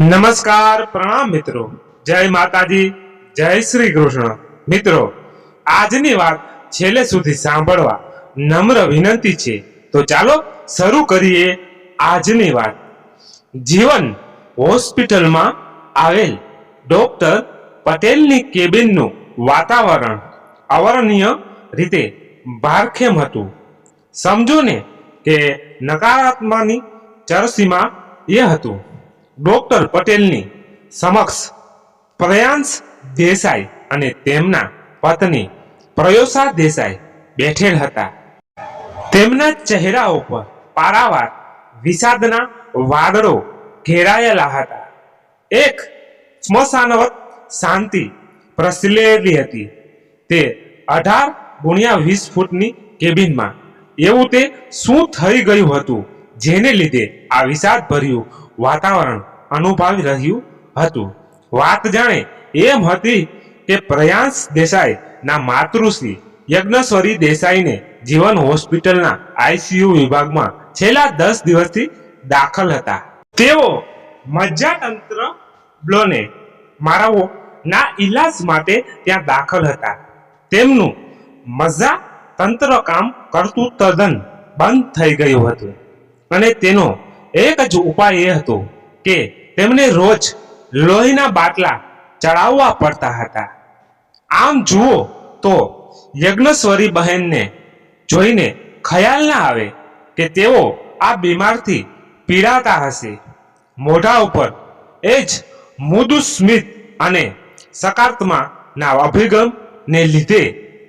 નમસ્કાર, પ્રણામ મિત્રો. જય માતાજી, જય શ્રી કૃષ્ણ. મિત્રો, આજની વાત છેલ્લે સુધી સાંભળવા નમ્ર વિનંતી છે. તો ચાલો શરૂ કરીએ આજની વાત. જીવન હોસ્પિટલમાં આવેલ ડોક્ટર પટેલની કેબિનનું વાતાવરણ અવર્ણનીય રીતે ભારખેમ હતું. સમજો ને કે નકારાત્માની ચરસીમાં એ હતું. ડોક્ટર પટેલની સમક્ષ પ્રયાંશ દેસાઈ અને તેમના પત્ની પ્રયોસા દેસાઈ બેઠેલ હતા. તેમના ચહેરા ઉપર પારાવાર વિષાદના વાદળો ઘેરાયેલા હતા. એક સ્મશાનવત શાંતિ પ્રસલેલી હતી. તે અઢાર ગુણ્યા વીસ ફૂટની કેબિનમાં. એવું તે શું થઈ ગયું હતું? જેને લીધે આ વિષાદ ભર્યું વાતાવરણ અનુભવી રહ્યું હતું. વાત જાણે એમ હતી કે પ્રયાસ દેસાઈ ના માતૃશ્રી યજ્ઞેશ્વરી દેસાઈને જીવન હોસ્પિટલના આઈસીયુ વિભાગમાં છેલ્લા દસ દિવસથી દાખલ હતા. તેઓ મજ્જાતંત્ર બ્લોને મારાઓ ના ઈલાજ માટે ત્યાં દાખલ હતા. તેમનું મજા તંત્ર કામ કરતું તદ્દન બંધ થઈ ગયું હતું. અને તેનો એક જ ઉપાય એ હતો કે તેમને રોજ લોહીના બાટલા ચડાવવા પડતા હતા. આમ જુઓ તો યજ્ઞેશ્વરી બહેનને જોઈને ખ્યાલ ના આવે કે તેઓ આ બીમારથી પીડાતા હશે. મોઢા ઉપર એ જ મૃદુ સ્મિત અને સકારાત્મકના અભિગમને લીધે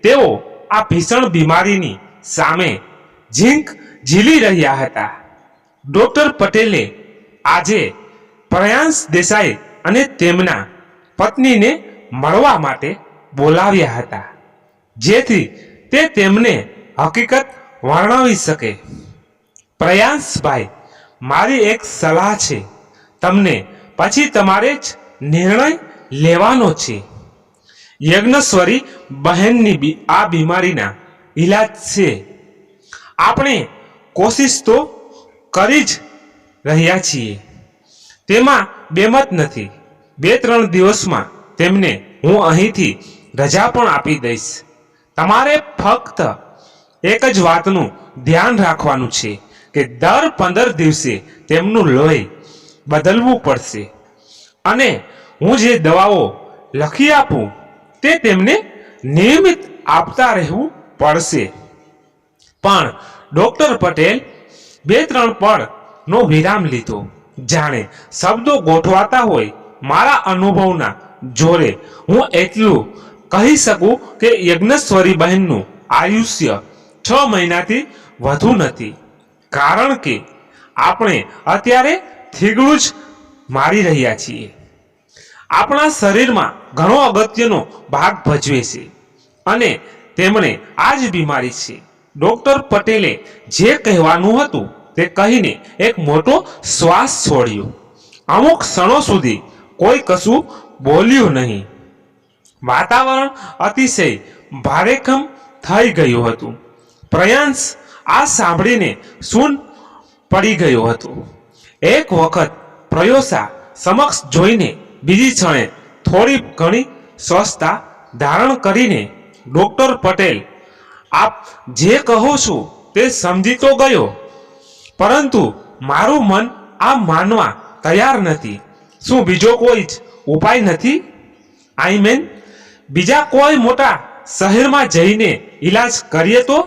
તેઓ આ ભીષણ બીમારીની સામે ઝીંક ઝીલી રહ્યા હતા. ડોક્ટર પટેલે આજે પ્રયાંશ દેસાઈ અને તેમના પત્નીને મળવા માટે બોલાવ્યા હતા. જેથી તે તેમને હકીકત વર્ણવી શકે. પ્રયાંશભાઈ મારી એક સલાહ છે. તમને પછી તમારે જ નિર્ણય લેવાનો છે. યજ્ઞેશ્વરી બહેનની આ બીમારીના ઈલાજ છે. આપણે કોશિશ તો કરી જ રહ્યા છીએ. તેમાં બેમત નથી. બે ત્રણ દિવસમાં તેમને હું અહીંથી રજા પણ આપી દઈશ. તમારે ફક્ત એક જ વાતનું ધ્યાન રાખવાનું છે કે દર પંદર દિવસે તેમનું લોહી બદલવું પડશે. અને હું જે દવાઓ લખી આપું, તે તેમને નિયમિત આપતા રહેવું પડશે. પણ ડોક્ટર પટેલ બે ત્રણ પળનો વિરામ લીધો. જાણે શબ્દો ગોઠવાતા હોય મારા અનુભવના જોરે હું એટલું કહી શકું કે યજ્ઞેશ્વરી બહેનનું આયુષ્ય છ મહિનાથી વધુ નથી. કારણ કે આપણે અત્યારે થીગડું જ મારી રહ્યા છીએ. આપણા શરીરમાં ઘણો અગત્યનો ભાગ ભજવે છે અને તેમણે આ જ બીમારી છે. ડોક્ટર પટેલે જે કહેવાનું હતું તે કહીને એક મોટો શ્વાસ છોડ્યો. અમુક ક્ષણો સુધી કોઈ કશું બોલ્યું નહીં. વાતાવરણ અતિશય ભારેખમ થઈ ગયું હતું. પ્રયાંશ આ સાંભળીને સૂન પડી ગયો હતો. એક વખત પ્રયોસા સમક્ષ જોઈને બીજી ક્ષણે થોડી ઘણી સ્વસ્થતા ધારણ કરીને ડૉક્ટર પટેલ, આપ જે કહો છો તે સમજી તો ગયો. પરંતુ મારું મન આ માનવા તૈયાર નથી. શું બીજો કોઈ જ ઉપાય નથી? આઈ મીન, બીજા કોઈ મોટા શહેરમાં જઈને ઈલાજ કરીએ તો?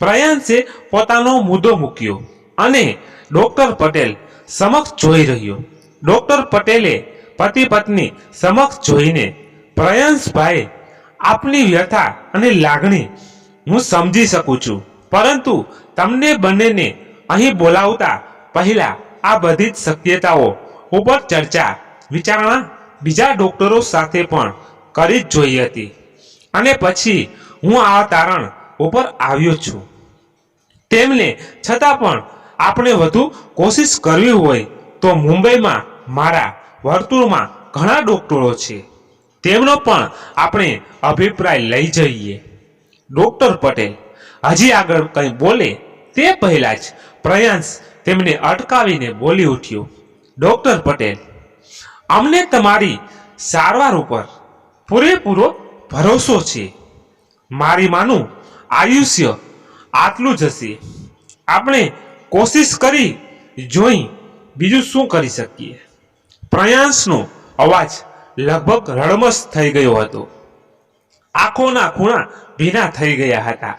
પ્રયાંશે પોતાનો મુદ્દો મૂક્યો અને ડોક્ટર પટેલ સમક્ષ જોઈ રહ્યો. ડોક્ટર પટેલે પતિ પત્ની સમક્ષ જોઈને પ્રયાંશભાઈ આપની વ્યથા અને લાગણી હું સમજી શકું છું. પરંતુ તમને બંનેને અહીં બોલાવતા પહેલા આ બધી જ શક્યતાઓ ઉપર ચર્ચા, વિચારણા બીજા ડોક્ટરો સાથે પણ કરી જ જોઈ હતી. અને પછી હું આ તારણ ઉપર આવ્યો છું. તેમને છતાં પણ આપણે વધુ કોશિશ કરવી હોય તો મુંબઈમાં મારા વર્તુળમાં ઘણા ડોક્ટરો છે. તેમનો પણ આપણે અભિપ્રાય લઈ જઈએ. ડોક્ટર પટેલ, હજી આગળ કંઈ બોલે તે પહેલાં જ પ્રયાંશ તેમને અટકાવીને બોલી ઉઠ્યો. ડોક્ટર પટેલ, અમને તમારી સારવાર ઉપર પૂરેપૂરો ભરોસો છે. મારી માનું આયુષ્ય આટલું જ હશે. આપણે કોશિશ કરી જોઈ બીજું શું કરી શકીએ. પ્રયાસનો અવાજ લગભગ રડમસ થઈ ગયો હતો. આંખોના ખૂણા ભીના થઈ ગયા હતા.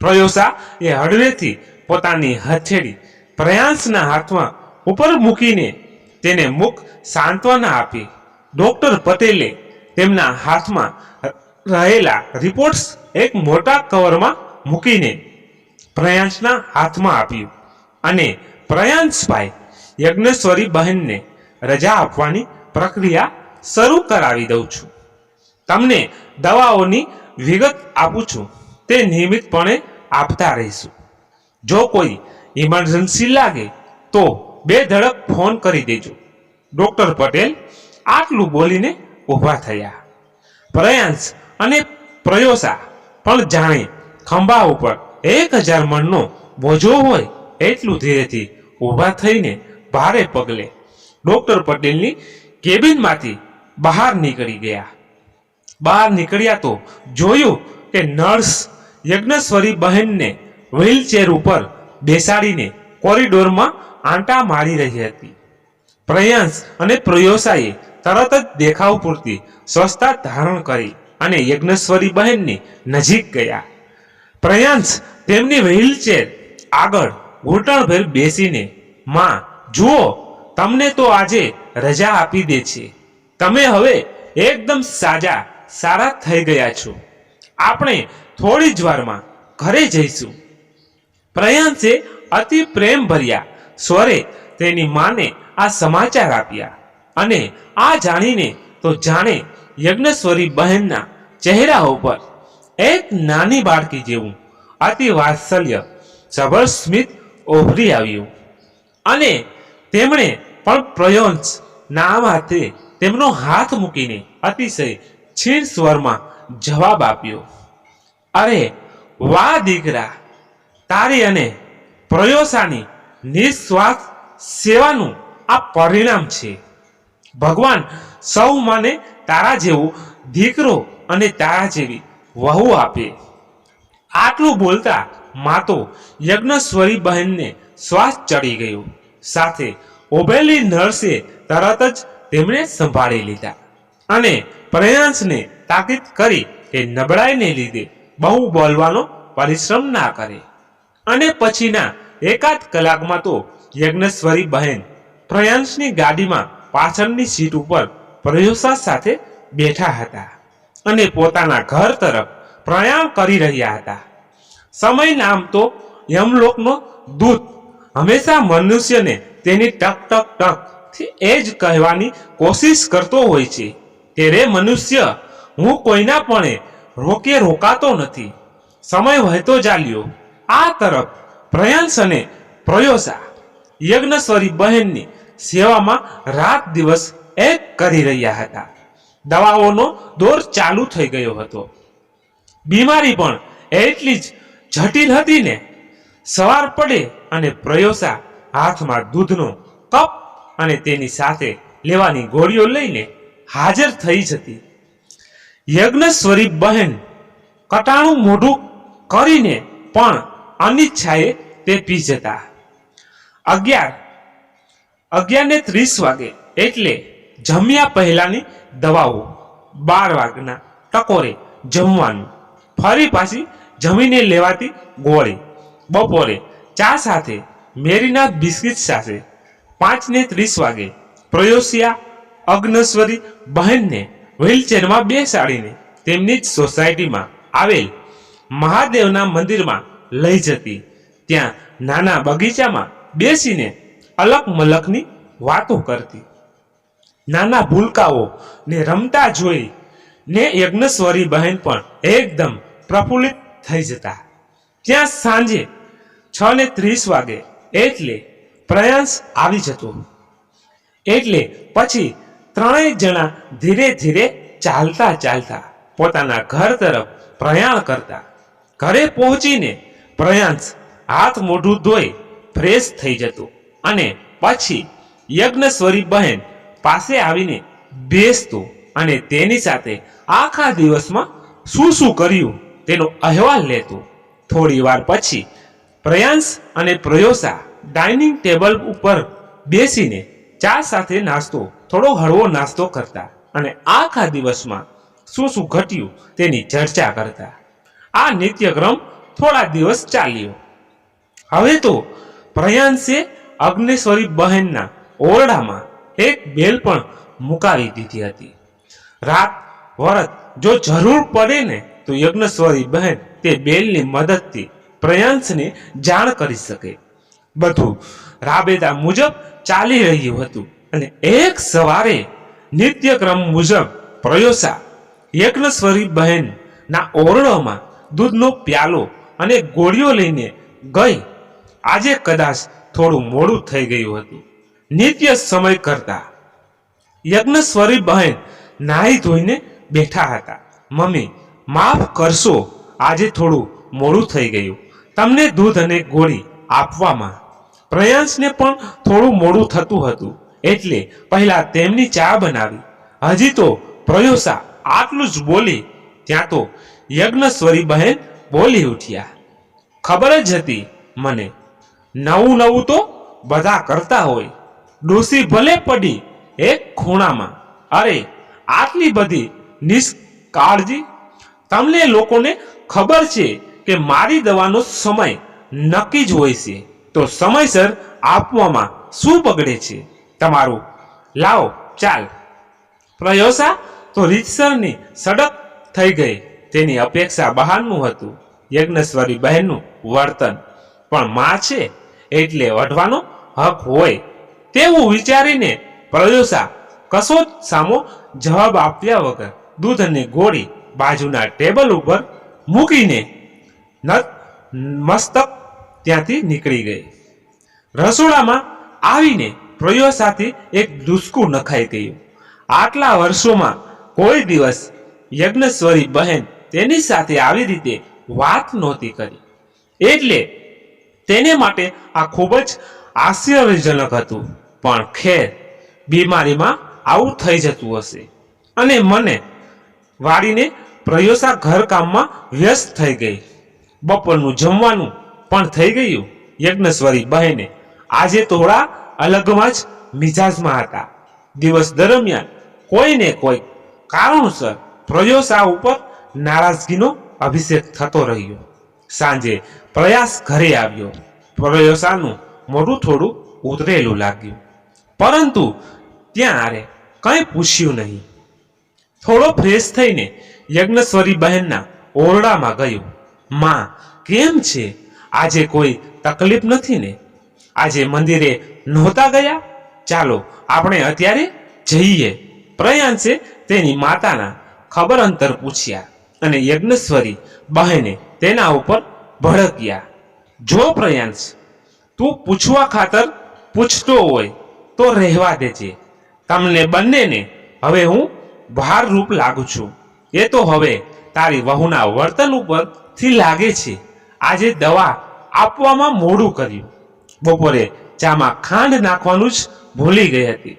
પ્રયોસા એ હળવેથી પોતાની હથેળી પ્રયાસના હાથમાં ઉપર મૂકીને તેને મુખ સાંત્વના આપી. ડોક્ટર પટેલે તેમના હાથમાં રહેલા રિપોર્ટ્સ એક મોટા કવરમાં મૂકીને પ્રયાસના હાથમાં આપ્યું અને પ્રયાંશભાઈ યજ્ઞેશ્વરી બહેનને રજા આપવાની પ્રક્રિયા શરૂ કરાવી દઉં છું. તમને દવાઓની વિગત આપું છું. તે નિયમિતપણે આપતા રહીશું. જો કોઈ ઇમરજન્સી લાગે, તો બે ધડક ફોન કરી દેજો. ડોક્ટર પટેલ આટલું બોલીને ઊભા થયા. પ્રયાંશ અને પ્રયોસા પણ જાણે ખંભા ઉપર એક હજાર મણનો બોજો હોય એટલું ધીરેથી ઊભા થઈને ભારે પગલે ડોક્ટર પટેલની કેબિનમાંથી બહાર નીકળી ગયા. બહાર નીકળ્યા તો જોયું કે નર્સ યજ્ઞેશ્વરી બહેનને વ્હીલચેર ઉપર બેસાડીને કોરિડોરમાં આંટા મારી રહી હતી. પ્રયાંશ અને પ્રયોસાએ તરત જ દેખાવ પૂરતી સ્વસ્થતા ધારણ કરી અને યજ્ઞેશ્વરી બહેનની નજીક ગયા. પ્રયાંશ તેમની વ્હીલચેર આગળ ઘૂંટણભેર બેસીને, માં, જુઓ, તમને તો આજે રજા આપી દે છે. તમે હવે એકદમ સાજા, સારા થઈ ગયા છો. આપણે થોડી જ વારમાં ઘરે જઈશું. પ્રયાંશે અતિ પ્રેમ ભર્યા. સ્વરે તેની માને આ સમાચાર આપ્યા. અને આ જાણીને તો જાણે યજ્ઞસ્વરી બહેનના ચહેરા ઉપર એક નાની બાળકી જેવું અતિ વાત્સલ્ય સબળ સ્મિત ઓભરી આવ્યું. અને તેમણે પણ પ્રયોંશ નામ હાથે તેમનો હાથ મૂકીને અતિશય છીણ સ્વરમાં જવાબ આપ્યો. અરે વાહ દીકરા તારી અને પ્રયોસાની નિસ્વાર્થ સેવાનું આ પરિણામ છે. ભગવાન સૌ મને તારા જેવો દીકરો અને તારા જેવી વહુ આપે. આટલું બોલતા માતો યજ્ઞસ્વરી બહેનને શ્વાસ ચડી ગયો. સાથે ઓબેલી નર્સે તરત જ તેમણે સંભાળી લીધા અને પ્રયાસને તાકીદ કરી કે નબળાઈને લીધે બહુ બોલવાનો પરિશ્રમ ના કરે. અને પછીના એકાદ કલાકમાં તો યજ્ઞેશ્વરી બહેન પ્રયાંશની ગાડીમાં પાછળની સીટ ઉપર પ્રયોસા સાથે બેઠા હતા અને પોતાના ઘર તરફ પ્રયાણ કરી રહ્યા હતા. સમય નામ તો યમલોકનો દૂત. હંમેશા મનુષ્યને તેની ટક ટક ટક એ જ કહેવાની કોશિશ કરતો હોય છે ત્યારે મનુષ્ય, હું કોઈના પણ રોકે રોકાતો નથી. સમય વહેતો ચાલ્યો. આ તરફ પ્રયાંશ અને પ્રયોસા યજ્ઞસ્વરી બહેનની સેવામાં રાત દિવસ એક કરી રહ્યા હતા. દવાઓનો દોર ચાલુ થઈ ગયો હતો. બીમારી પણ એટલી જ જટિલ હતી ને, સવાર પડે અને પ્રયોસા હાથમાં દૂધનો કપ અને તેની સાથે લેવાની ગોળીઓ લઈને હાજર થઈ જતી. યજ્ઞસ્વરી બહેન કટાણું મોઢું કરીને પણ અનિચ્છાએ તે પી જતા. અગિયાર. અગિયાર ને ત્રીસ વાગે એટલે જમ્યા પહેલાની દવાઓ બાર વાગના ટકોરે જમવાનું. ફરી પાછી જમીને લેવાતી ગોળી. બપોરે ચા સાથે મેરીના બિસ્કિટ સાથે પાંચ ને ત્રીસ વાગે પ્રયોસિયા અગ્નસ્વરી બહેનને વ્હીલચેરમાં બેસાડીને તેમની જ સોસાયટીમાં આવેલ મહાદેવના મંદિરમાં લઈ જતી. ત્યાં નાના બગીચામાં બેસીને અલગ મલકની વાતો કરતી. નાના ભૂલકાઓ ને રમતા જોઈ ને યજ્ઞેશ્વરી બહેન પણ એકદમ પ્રફુલ્લિત થઈ જતા. ત્યાં સાંજે છ ને ત્રીસ વાગે એટલે પ્રયાસ આવી જતો. એટલે પછી ત્રણેય જણા ધીરે ધીરે ચાલતા ચાલતા પોતાના ઘર તરફ પ્રયાણ કરતા. ઘરે પહોંચીને પ્રયાંશ હાથ મોઢું ધોઈ ફ્રેશ થઈ જતો અને પછી યજ્ઞસ્વરી બહેન પાસે આવીને બેસતો અને તેની સાથે આખા દિવસમાં શું શું કર્યું તેનો અહેવાલ લેતો. થોડી વાર પછી પ્રયાંશ અને પ્રયોસા ડાઇનિંગ ટેબલ ઉપર બેસીને ચા સાથે નાસ્તો, થોડો હળવો નાસ્તો કરતા અને આખા દિવસમાં શું શું ઘટ્યું તેની ચર્ચા કરતા. આ નિત્યક્રમ થોડા દિવસ ચાલ્યો. હવે તો પ્રયાંશે અગ્નેશ્વરી બહેનના ઓરડામાં એક બેલ પણ મુકાવી દીધી હતી. રાત વરત જો જરૂર પડે ને તો યજ્ઞસ્વરી બહેન તે બેલની મદદથી પ્રયાંશને જાણ કરી શકે. બધું રાબેતા મુજબ ચાલી રહ્યું હતું અને એક સવારે નિત્યક્રમ મુજબ પ્રયોસા યજ્ઞસ્વરી બહેનના ઓરડામાં દૂધનો પ્યાલો અને ગોળીઓ લઈને ગઈ. આજે કદાચ થોડું મોડું થઈ ગયું હતું. નિત્ય સમય કરતા યજ્ઞસ્વરી બહેન નાહી ધોઈને બેઠા હતા. મમ્મી, માફ કરશો, આજે થોડું મોડું થઈ ગયું. તમને દૂધ અને ગોળી આપવામાં પ્રયાસને પણ થોડું મોડું થતું હતું. એટલે પહેલા તેમની ચા બનાવી. હજી તો પ્રયોસા આટલું જ બોલી, ત્યાં તો યજ્ઞસ્વરી બહેન બોલી ઉઠ્યા. ખબર જ હતી મને, નવું નવું તો બધા કરતા હોય. ડોસી ભલે પડી એક ખૂણામાં. અરે, આટલી બધી નિષ્કાળજી. તમને લોકોને ખબર છે કે મારી દવાનો સમય નક્કી જ હોય છે. તો સમયસર આપવામાં શું બગડે છે? તમારું. લાવો, ચાલ. પ્રયોસા તો રીતસરની સડક થઈ ગઈ. તેની અપેક્ષા બહારનું હતું. યજ્ઞસ્વરી બહેનનું વર્તન. પણ માં છે એટલે વઢવાનો હક હોય તેવું વિચારીને પ્રયોસા કશો જ સામો જવાબ આપ્યા વગર દૂધ અને ગોળી બાજુના ટેબલ ઉપર મૂકીને મસ્તક ત્યાંથી નીકળી ગઈ. રસોડામાં આવીને પ્રયોસાથી એક દુસકું નખાઈ ગયું. આટલા વર્ષોમાં કોઈ દિવસ યજ્ઞસ્વરી બહેન તેની સાથે આવી રીતે વાત નહોતી કરી. એટલે તેને માટે આ ખૂબ જ આશ્ચર્યજનક હતું. પણ ખેર બીમારીમાં આવું થઈ જતું હશે. અને મને વાળીને પ્રયોસા ઘરકામમાં વ્યસ્ત થઈ ગઈ. બપોરનું જમવાનું પણ થઈ ગયું. યજ્ઞસ્વરી બહેને આજે થોડા અલગમાં જ મિજાજમાં હતા. દિવસ દરમિયાન કોઈને કોઈ કારણોસર પ્રયોસા ઉપર નારાજગીનો અભિષેક થતો રહ્યો. સાંજે પ્રયાસ ઘરે આવ્યો. પ્રયોસાનું મોઢું થોડું ઉતરેલું લાગ્યું. પરંતુ ત્યાં આરે કંઈ પૂછ્યું નહીં. થોડો ફ્રેશ થઈને યજ્ઞસ્વરી બહેનના ઓરડામાં ગયો. માં, કેમ છે? આજે કોઈ તકલીફ નથી ને? આજે મંદિરે નહોતા ગયા? ચાલો, આપણે અત્યારે જઈએ. પ્રયાંશે તેની માતાના ખબર અંતર પૂછ્યા. અને યજ્ઞસ્વરી બહેને તેના ઉપર ભડક્યા. જો પ્રયાંશ, તું પૂછવા ખાતર પૂછતો હોય તો રહેવા દેજે. તમને બંનેને હવે હું ભારરૂપ લાગુ છું. એ તો હવે તારી વહુના વર્તન ઉપરથી લાગે છે. આજે દવા આપવામાં મોડું કર્યું. બપોરે ચામાં ખાંડ નાખવાનું જ ભૂલી ગઈ હતી.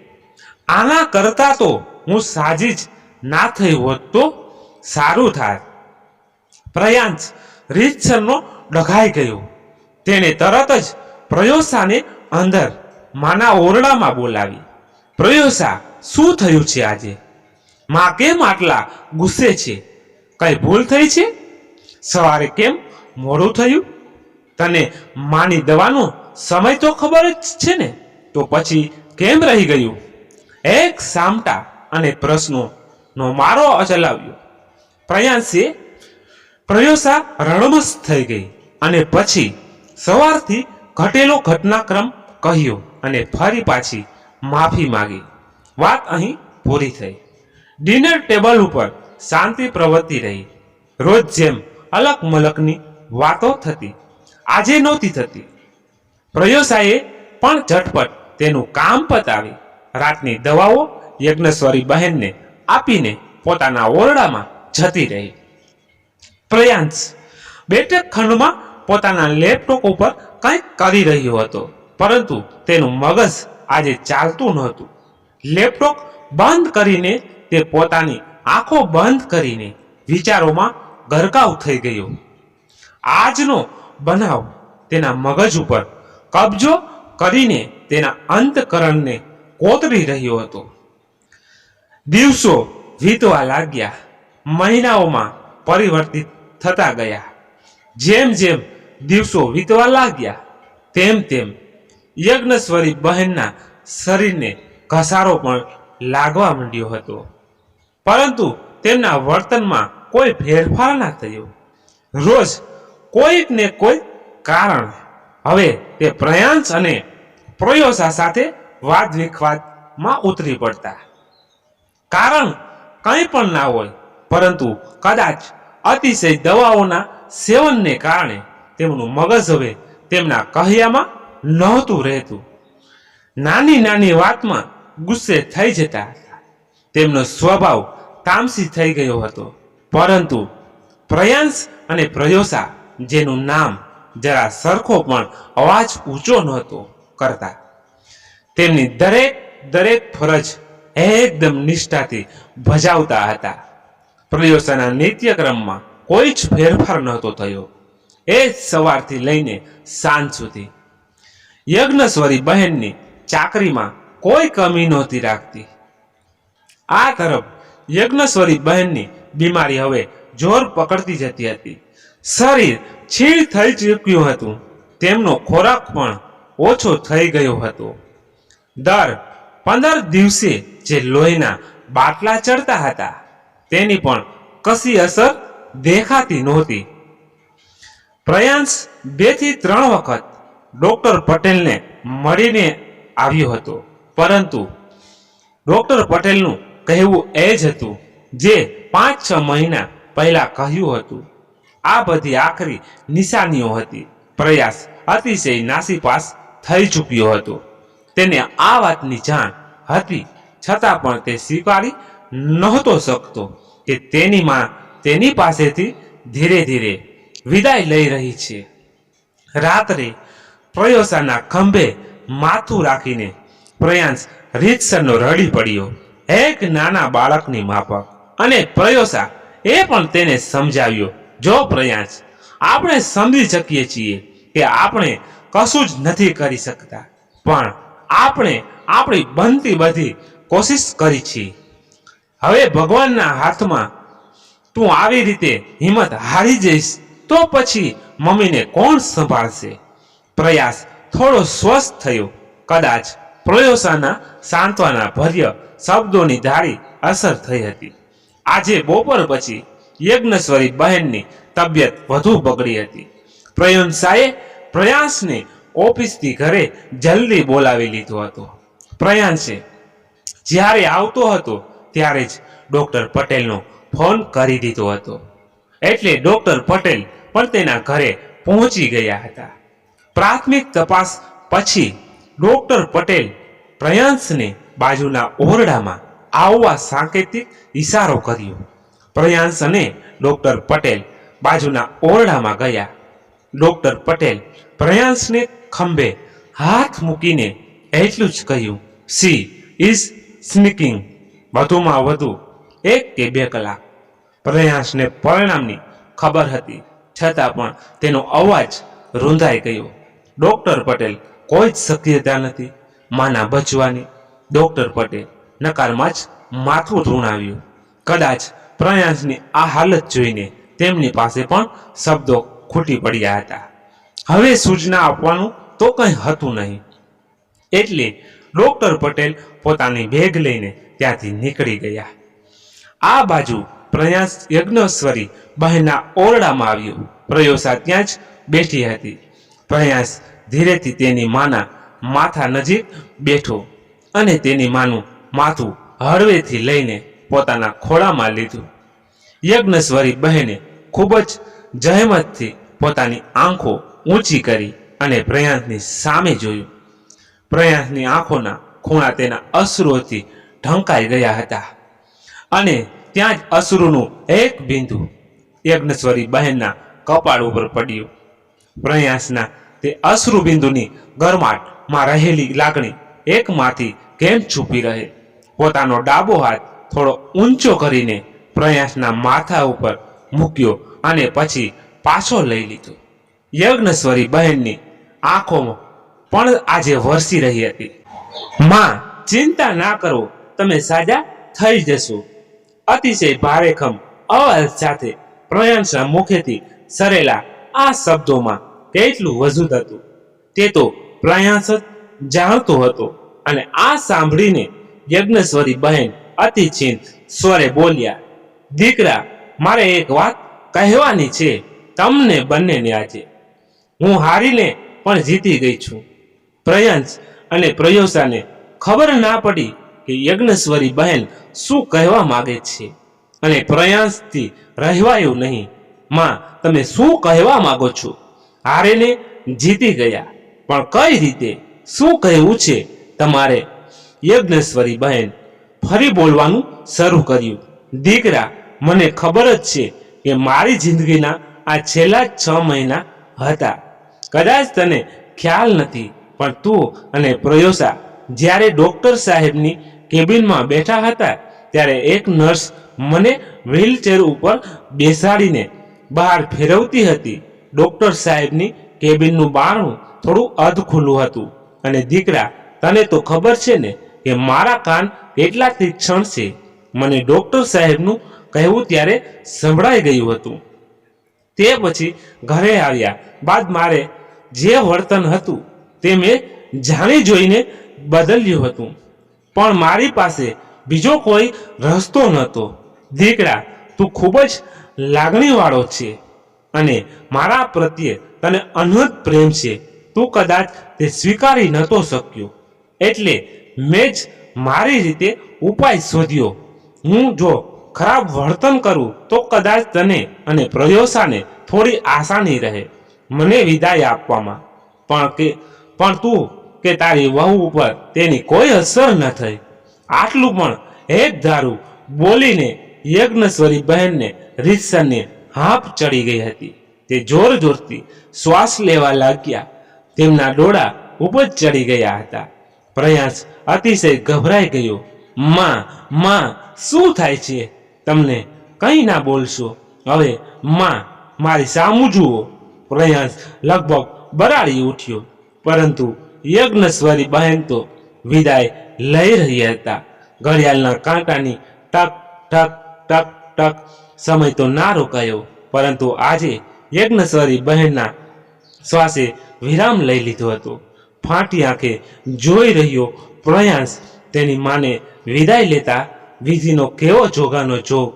આના કરતા તો હું સાજી જ ના થઈ હોત તો સારું થાય. પ્રયાંશ રીતસરનો ડઘાઈ ગયો. તેણે તરત જ પ્રયોસાને અંદર માના ઓરડામાં બોલાવી. પ્રયોસા, શું થયું છે આજે? માં કેમ આટલા ગુસ્સે છે? કઈ ભૂલ થઈ છે? સવારે કેમ મોડું થયું? તને માની દવાનો સમય તો ખબર જ છે ને? તો પછી કેમ રહી ગયું? એક સામટા અને પ્રશ્નોનો મારો ચલાવ્યો પ્રયાસે પ્રયોસા રણમસ થઈ ગઈ અને પછી સવારથી ઘટેલો ઘટનાક્રમ કહ્યો અને ફરી પાછી માફી માંગી. વાત અહીં પૂરી થઈ. ડિનર ટેબલ ઉપર શાંતિ પ્રવર્તી રહી. રોજ જેમ અલગ મલકની વાતો થતી, આજે નહોતી થતી. પ્રયોસાએ પણ ઝટપટ તેનું કામ પતાવી. રાતની દવાઓ યજ્ઞસ્વરી બહેનને આપીને પોતાના ઓરડામાં જતી રહી. પ્રયાંશ બેઠક ખંડમાં પોતાના લેપટોપ ઉપર કંઈક કરી રહ્યો હતો, પરંતુ તેનું મગજ આજે ચાલતું નહોતું. લેપટોપ બંધ કરીને તે પોતાની આંખો બંધ કરીને વિચારોમાં ગરકાવ થઈ ગયો. આજનો બનાવ તેના મગજ ઉપર કબજો કરીને તેના અંતકરણને કોતરી રહ્યો હતો. દિવસો વીતવા લાગ્યા. મહિનાઓમાં પરિવર્તિત થતા ગયા. જેમ જેમ દિવસો વીતવા લાગ્યા, તેમ તેમ યજ્ઞસ્વરી બહેનના શરીરને ઘસારો પણ લાગવા માંડ્યો હતો. પરંતુ તેમના વર્તનમાં કોઈ ફેરફાર ના થયો. રોજ કોઈક ને કોઈ કારણ. હવે તે પ્રયાસ અને પ્રયોસા સાથે વાદ વિખવાદમાં ઉતરી પડતા. કારણ કંઈ પણ ના હોય પરંતુ કદાચ અતિશય દવાઓના સેવનને કારણે તેમનું મગજ હવે તેમના કહ્યામાં નહોતું રહેતું. નાની નાની વાતમાં ગુસ્સે થઈ જતા હતા તેમનો સ્વભાવ તામસી થઈ ગયો હતો. પરંતુ પ્રયાંશ અને પ્રયોસા જેનું નામ જરા સરખો પણ અવાજ ઊંચો નહોતો કરતા. તેમની દરેક દરેક ફરજ એકદમ નિષ્ઠાથી ભજાવતા હતા. પ્રયોસાના નિત્યક્રમમાં કોઈ જ ફેરફાર નહોતો થયો. એ સવારથી લઈને સાંજ સુધી. યજ્ઞસ્વરી બહેનની ચાકરીમાં કોઈ કમી નહોતી રાખતી. આ તરફ યજ્ઞસ્વરી બહેનની બીમારી હવે જોર પકડતી જતી હતી. શરીર છીણ થઈ ચૂક્યું હતું. તેમનો ખોરાક પણ ઓછો થઈ ગયો હતો. દર પંદર દિવસે જે લોહીના બાટલા ચડતા હતા તેની પણ કશી અસર દેખાતી નહોતી. પ્રયાંશ બેથી ત્રણ વખત ડોક્ટર પટેલને મળીને આવ્યો હતો. પરંતુ ડોક્ટર પટેલનું કહેવું એ જ હતું જે પાંચ છ મહિના પહેલા કહ્યું હતું. આ બધી આખરી નિશાનીઓ હતી. પ્રયાસ અતિશય નાસીપાસ થઈ ચૂક્યો હતો. તેને આ વાતની જાણ હતી. છતાં પણ તે સ્વીકારી નહોતો શકતો. કે તેની માં તેની પાસેથી ધીરે ધીરે વિદાય લઈ રહી છે. રાત્રે પ્રયોસાના ખંભે માથું રાખીને પ્રયાંશ રીતસરનો રડી પડ્યો. એક નાના બાળકની માફક અને પ્રયોસા એ પણ તેને સમજાવ્યો, જો પ્રયાસ, આપણે સમજી શકીએ છીએ કે આપણે કશું જ નથી કરી શકતા, પણ આપણે આપણી બનતી બધી કોશિશ કરી છે હવે ભગવાનના હાથમાં તું આવી રીતે હિંમત હારી જઈશ, તો પછી મમ્મીને કોણ સંભાળશે? પ્રયાસ થોડો સ્વસ્થ થયો. કદાચ પ્રયોસાના, સાંત્વના, ભર્ય શબ્દોની ધારી અસર થઈ હતી. આજે બપોર પછી યજ્ઞેશ્વરી બહેનની તબિયત વધુ બગડી હતી. પ્રયોંસાએ પ્રયાસને ઓફિસથી ઘરે જલ્દી બોલાવી લીધો હતો. પ્રયાંશે જ્યારે આવતો હતો ત્યારે જ ડોક્ટર પટેલનો ફોન કરી દીધો હતો. એટલે ડોક્ટર પટેલ પણ તેના ઘરે પહોંચી ગયા હતા. પ્રાથમિક તપાસ પછી ડોક્ટર પટેલ પ્રયાંશને બાજુના ઓરડામાં આવવા સાંકેતિક ઇશારો કર્યો. પ્રયાંશ અને ડોક્ટર પટેલ બાજુના ઓરડામાં ગયા. ડોક્ટર પટેલ પ્રયાંશને ખંભે હાથ મૂકીને એટલું જ કહ્યું સી ઇઝ સ્નીકિંગ વધુમાં વધુ એક કે બે કલાક. પ્રયાસને પરિણામની ખબર હતી. છતાં પણ તેનો અવાજ રૂંધાઈ ગયો. ડોક્ટર પટેલ કોઈ જ શક્યતા નથી. માના બચવાની ડોક્ટર પટેલ નકારમાં જ માથું ધૂણાવ્યું. કદાચ પ્રયાસની આ હાલત જોઈને તેમની પાસે પણ શબ્દો ખૂટી પડ્યા હતા. હવે સૂચના આપવાનું તો કંઈ હતું નહીં. એટલે ડોક્ટર પટેલ પોતાની બેગ લઈને ત્યાંથી નીકળી ગયા. આ બાજુ પ્રયાસ યજ્ઞેશ્વરી બહેનના ઓરડામાં આવ્યો. પ્રયોસા ત્યાં જ બેઠી હતી. પ્રયાસ ધીરેથી તેની માના માથા નજીક બેઠો અને તેની માનું માથું હળવેથી લઈને પોતાના ખોળામાં લીધું. યજ્ઞેશ્વરી બહેને ખૂબ જ જહેમતથી પોતાની આંખો ઊંચી કરી અને પ્રયાસની સામે જોયું. પ્રયાસની આંખોના ખૂણા તેના અશ્રુઓથી ઢંકાઈ ગયા હતા. અને ત્યાં જ અશ્રુનું એક બિંદુ યજ્ઞસ્વરી બહેનના કપાળ ઉપર પડ્યું. પ્રયાસના તે અશ્રુ બિંદુની ગરમાટમાં રહેલી લાગણી એકમાંથી કેમ છુપી રહે? પોતાનો ડાબો હાથ થોડો ઊંચો કરીને પ્રયાસના માથા ઉપર મૂક્યો અને પછી પાછો લઈ લીધો. યજ્ઞસ્વરી બહેનની આંખોમાં પણ આજે વરસી રહી હતી. માં, ચિંતા ના કરો, તમે સાજા થઈ જશો. અતિશય ભારેખમ અવાજ સાથે પ્રયાસના મુખેથી સરેલા આ શબ્દોમાં કેટલું વજૂદ હતું. તે તો પ્રયાસ જ જાણતો હતો અને આ સાંભળીને યજ્ઞેશ્વરી બહેન અતિ સ્વરે બોલ્યા, દીકરા, મારે એક વાત કહેવાની છે. તમને બંનેને આજે. હું હારીને પણ જીતી ગઈ છું. પ્રયંશ અને પ્રયોસાને ખબર ના પડી કે યજ્ઞેશ્વરી બહેન શું કહેવા માગે છે. અને પ્રયાસથી રહેવાયું નહીં. માં, તમે શું કહેવા માગો છો? હારેને જીતી ગયા. પણ કઈ રીતે? શું કહેવું છે? તમારે યજ્ઞેશ્વરી બહેન ફરી બોલવાનું શરૂ કર્યું. દીકરા, મને ખબર જ છે કે મારી જિંદગીના આ છેલ્લા છ મહિના હતા. કદાચ તને ખ્યાલ નથી પણ તું અને પ્રયોસા જ્યારે ડોક્ટર સાહેબની કેબિનમાં બેઠા હતા, ત્યારે એક નર્સ મને વ્હીલચેર ઉપર બેસાડીને બહાર ફેરવતી હતી. ડોક્ટર સાહેબની કેબિનનું બારણું થોડું અધ ખુલ્લું હતું અને દીકરા, તને તો ખબર છે ને કે મારા કાન કેટલા તીક્ષણ છે? મને ડોક્ટર સાહેબનું કહેવું ત્યારે સંભળાઈ ગયું હતું. તે પછી ઘરે આવ્યા. બાદ મારે જે વર્તન હતું તે મેં જાણી જોઈને બદલ્યું હતું. પણ મારી પાસે બીજો કોઈ રસ્તો નહોતો. દીકરા, તું ખૂબ જ લાગણીવાળો છે અને મારા પ્રત્યે તને અનહદ પ્રેમ છે. તું કદાચ તે સ્વીકારી નહોતો શક્યો. એટલે મેં જ મારી રીતે ઉપાય શોધ્યો. હું જો ખરાબ વર્તન કરું, તો કદાચ તને અને પ્રયોસાને થોડી આસાની રહે. મને વિદાય આપવામાં. પણ કે પણ તું કે તારી વહુ ઉપર તેની કોઈ અસર ન થઈ. આટલું પણ એક ધારું બોલીને યજ્ઞસ્વરી બહેનને રીતસરને હાંફ ચડી ગઈ હતી. તે જોર જોરથી શ્વાસ લેવા લાગ્યા. તેમના ડોળા ઉપજ ચડી ગયા હતા. પ્રયાસ અતિશય ગભરાઈ ગયો. માં માં, શું થાય છે? તમને કંઈ ના બોલશો. હવે, માં, મારી સામું જુઓ. પ્રયાસ લગભગ બરાડી ઉઠ્યો. પરંતુ યજ્ઞસ્વરી બહેન તો વિદાય લઈ રહ્યા હતા. ઘડિયાળના કાંટાની ટક ટક ટક ટક સમય તો ના રોકાયો પરંતુ આજે યજ્ઞસ્વરી બહેનના શ્વાસે વિરામ લઈ લીધો હતો. ફાટી આંખે જોઈ રહ્યો પ્રયાસ તેની માને વિદાય લેતા વિધિનો કેવો જોગાનો જોગ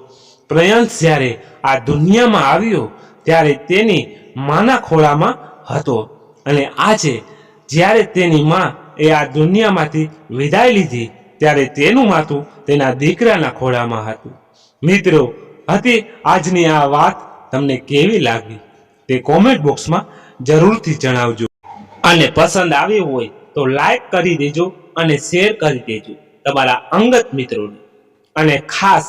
પ્રયાસ જ્યારે આ દુનિયામાં આવ્યો, ત્યારે તેની માના ખોળામાં હતો. અને આજે જ્યારે તેની માં એ આ દુનિયામાંથી વિદાય લીધી, ત્યારે તેનું માથું તેના દીકરાના ખોળામાં હતું. મિત્રો, હતી આજની આ વાત તમને કેવી લાગી? તે કોમેન્ટ બોક્સમાં જરૂરથી જણાવજો. અને પસંદ આવી હોય તો લાઈક કરી દેજો અને શેર કરી દેજો તમારા અંગત મિત્રોને. અને ખાસ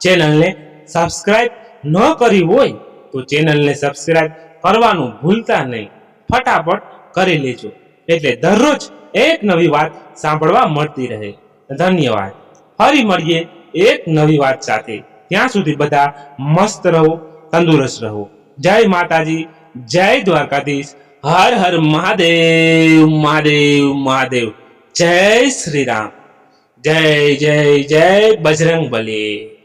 ચેનલને સબસ્ક્રાઇબ ન કરી હોય તો ચેનલને સબસ્ક્રાઇબ કરવાનું ભૂલતા નહીં. ફટાફટ કરી લેજો. એટલે દરરોજ એક નવી વાત સાંભળવા મળતી રહે. ધન્યવાદ. ફરી મળીએ એક નવી વાત સાથે. ત્યાં સુધી બધા મસ્ત રહો, તંદુરસ્ત રહો. જય માતાજી, જય દ્વારકાધીશ. હર હર મહાદેવ મહાદેવ મહાદેવ. જય શ્રી રામ. જય જય જય બજરંગ બલી.